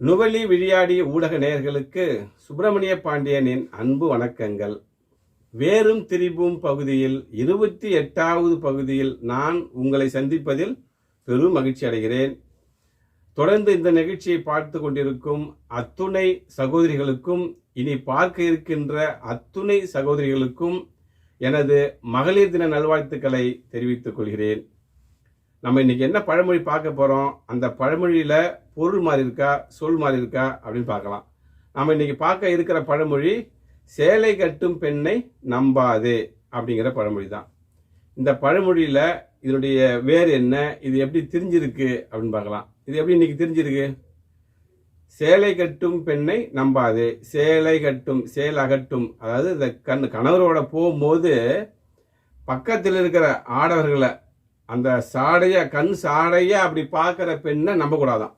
நுவலி விழியாடி ஊடக நேயர்களுக்கு சுப்பிரமணிய பாண்டியனின் அன்பு வணக்கங்கள். வேறும் திரிபும் பகுதியில் இருபத்தி எட்டாவது பகுதியில் நான் உங்களை சந்திப்பதில் பெரும் மகிழ்ச்சி அடைகிறேன். தொடர்ந்து இந்த நிகழ்ச்சியை பார்த்து கொண்டிருக்கும் அத்துணை சகோதரிகளுக்கும் இனி பார்க்க இருக்கின்ற அத்துணை சகோதரிகளுக்கும் எனது மகளிர் தின நல்வாழ்த்துக்களை தெரிவித்துக் கொள்கிறேன். நம்ம இன்னைக்கு என்ன பழமொழி பார்க்க போகிறோம் அந்த பழமொழியில் பொருள் மாறி இருக்கா? சொல் மாறி இருக்கா? அப்படின்னு பார்க்கலாம். நம்ம இன்னைக்கு பார்க்க இருக்கிற பழமொழி சேலை கட்டும் பெண்ணை நம்பாதே அப்படிங்கிற பழமொழி தான். இந்த பழமொழியில் இதனுடைய வேர் என்ன? இது எப்படி தெரிஞ்சிருக்கு? அப்படின்னு பார்க்கலாம். இது எப்படி இன்னைக்கு தெரிஞ்சிருக்கு? சேலை கட்டும் பெண்ணை நம்பாதே. சேலை கட்டும் சேல் அகட்டும். அதாவது இந்த கண் கணவரோட போகும்போது பக்கத்தில் இருக்கிற ஆடவர்களை அந்த சாடைய கண் சாடைய அப்படி பார்க்குற பெண்ணை நம்பக்கூடாதான்.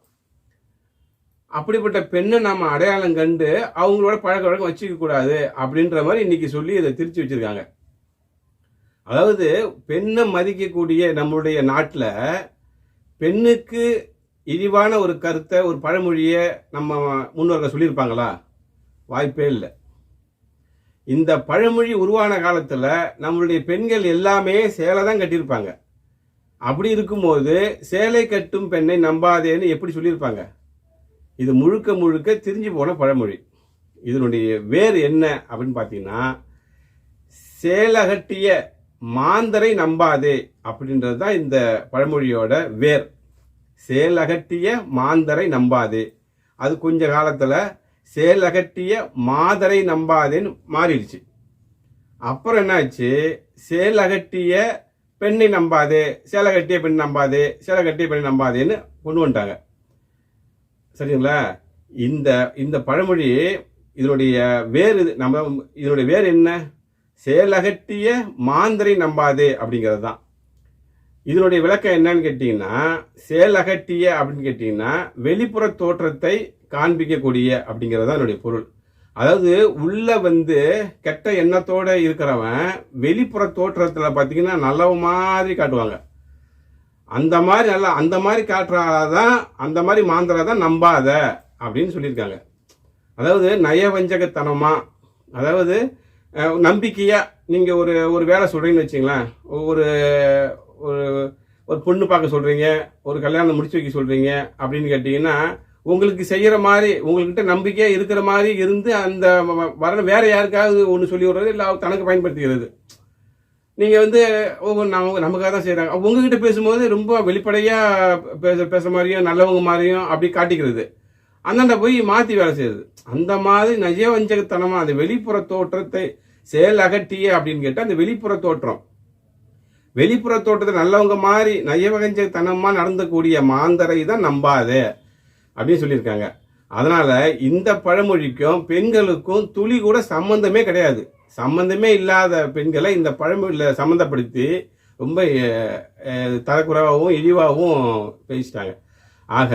அப்படிப்பட்ட பெண்ணை நம்ம அடையாளம் கண்டு அவங்களோட பழக்க வழக்கம் வச்சுக்க கூடாது அப்படின்ற மாதிரி இன்னைக்கு சொல்லி இதை திருச்சி வச்சிருக்காங்க. அதாவது பெண்ணை மதிக்கக்கூடிய நம்மளுடைய நாட்டில் பெண்ணுக்கு இழிவான ஒரு கருத்தை ஒரு பழமொழியை நம்ம முன்னோர்கள் சொல்லியிருப்பாங்களா? வாய்ப்பே இல்லை. இந்த பழமொழி உருவான காலத்தில் நம்மளுடைய பெண்கள் எல்லாமே சேலை தான் கட்டியிருப்பாங்க. அப்படி இருக்கும்போது சேலை கட்டும் பெண்ணை நம்பாதேன்னு எப்படி சொல்லியிருப்பாங்க? இது முழுக்க முழுக்க திரிஞ்சு போன பழமொழி. இதனுடைய வேர் என்ன அப்படின்னு பார்த்தீங்கன்னா சேலகட்டிய மாந்தரை நம்பாதே அப்படின்றது தான் இந்த பழமொழியோட வேர். சேலகட்டிய மாந்தரை நம்பாதே. அது கொஞ்ச காலத்தில் சேலகட்டிய மாதரை நம்பாதேன்னு மாறிடுச்சு. அப்புறம் என்னாச்சு? சேலகட்டிய பெண்ணை நம்பாது சேலை கட்டிய பெண் நம்பாது சேலை கட்டிய பெண் நம்பாதுன்னு கொண்டு வந்துட்டாங்க. சரிங்களா? இந்த இந்த பழமொழி இதனுடைய வேறு இது நம்ம இதனுடைய வேறு என்ன? சேலகட்டிய மாந்தரை நம்பாதே அப்படிங்கிறது தான் இதனுடைய விளக்கம் என்னன்னு கேட்டிங்கன்னா சேலகட்டிய அப்படின்னு கேட்டிங்கன்னா வெளிப்புற தோற்றத்தை காண்பிக்கக்கூடிய அப்படிங்கிறது தான் என்னுடைய பொருள். அதாவது உள்ள வந்து கெட்ட எண்ணத்தோட இருக்கிறவன் வெளிப்புற தோற்றத்துல பார்த்தீங்கன்னா நல்லவ மாதிரி காட்டுவாங்க. அந்த மாதிரி நல்லா அந்த மாதிரி காட்டுறாதான் அந்த மாதிரி மாந்திரா தான் நம்பாத அப்படின்னு சொல்லியிருக்காங்க. அதாவது நயவஞ்சகத்தனமா அதாவது நம்பிக்கையாக நீங்கள் ஒரு ஒரு வேலை சொல்கிறீங்கன்னு வச்சுங்களேன். ஒரு ஒரு ஒரு பொண்ணு பார்க்க சொல்கிறீங்க ஒரு கல்யாணம் முடிச்சு வைக்க சொல்கிறீங்க அப்படின்னு கேட்டிங்கன்னா உங்களுக்கு செய்கிற மாதிரி உங்கள்கிட்ட நம்பிக்கையாக இருக்கிற மாதிரி இருந்து அந்த வ- வேறு யாருக்காவது ஒன்று சொல்லி விடுறது இல்லை தனக்கு பயன்படுத்துகிறது நீங்கள் வந்து ஒவ்வொரு நம்ம நமக்காக தான் செய்கிறாங்க உங்ககிட்ட பேசும்போது ரொம்ப வெளிப்படையாக பேச பேச மாதிரியும் நல்லவங்க மாதிரியும் அப்படி காட்டிக்கிறது. அந்தாண்ட போய் மாற்றி வேலை செய்யுது அந்த மாதிரி நஜவஞ்சகத்தனமாக அந்த வெளிப்புற தோற்றத்தை செயல் அகட்டிய அப்படின்னு கேட்டால் அந்த வெளிப்புற தோற்றம். வெளிப்புற தோற்றத்தை நல்லவங்க மாதிரி நயவகஞ்சத்தனமாக நடந்தக்கூடிய மாந்தரை தான் நம்பாதே. அப்படின்னு சொல்லியிருக்காங்க. அதனால் இந்த பழமொழிக்கும் பெண்களுக்கும் துளி கூட சம்பந்தமே கிடையாது. சம்பந்தமே இல்லாத பெண்களை இந்த பழமொழியில் சம்மந்தப்படுத்தி ரொம்ப தரக்குறைவாகவும் இழிவாகவும் பேசிட்டாங்க. ஆக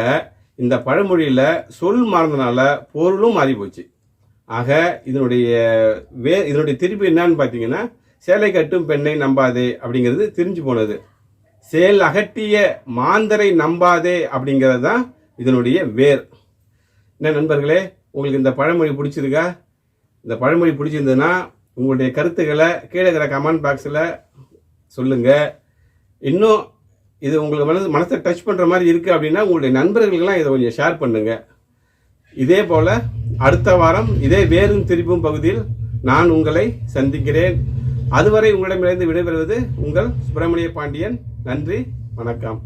இந்த பழமொழியில் சொல் மறந்தனால பொருளும் மாறி போச்சு ஆக இதனுடைய வே இதனுடைய திருப்பி என்னன்னு பார்த்தீங்கன்னா சேலை கட்டும் பெண்ணை நம்பாதே அப்படிங்கிறது தெரிஞ்சு போனது. சேல் அகட்டிய மாந்தரை நம்பாதே அப்படிங்கிறது தான் இதனுடைய வேர். என்ன நண்பர்களே உங்களுக்கு இந்த பழமொழி பிடிச்சிருக்கா? இந்த பழமொழி பிடிச்சிருந்ததுன்னா உங்களுடைய கருத்துக்களை கீழே இருக்கிற கமெண்ட் பாக்ஸில் சொல்லுங்கள் இன்னும் இது உங்களுக்கு மனது மனசை டச் பண்ணுற மாதிரி இருக்குது அப்படின்னா உங்களுடைய நண்பர்களுக்கெல்லாம் இதை கொஞ்சம் ஷேர் பண்ணுங்கள் இதே போல் அடுத்த வாரம் இதே வேறும் திருப்பும் பகுதியில் நான் உங்களை சந்திக்கிறேன். அதுவரை உங்களிடமிருந்து விடைபெறுவது உங்கள் சுப்பிரமணிய பாண்டியன். நன்றி வணக்கம்.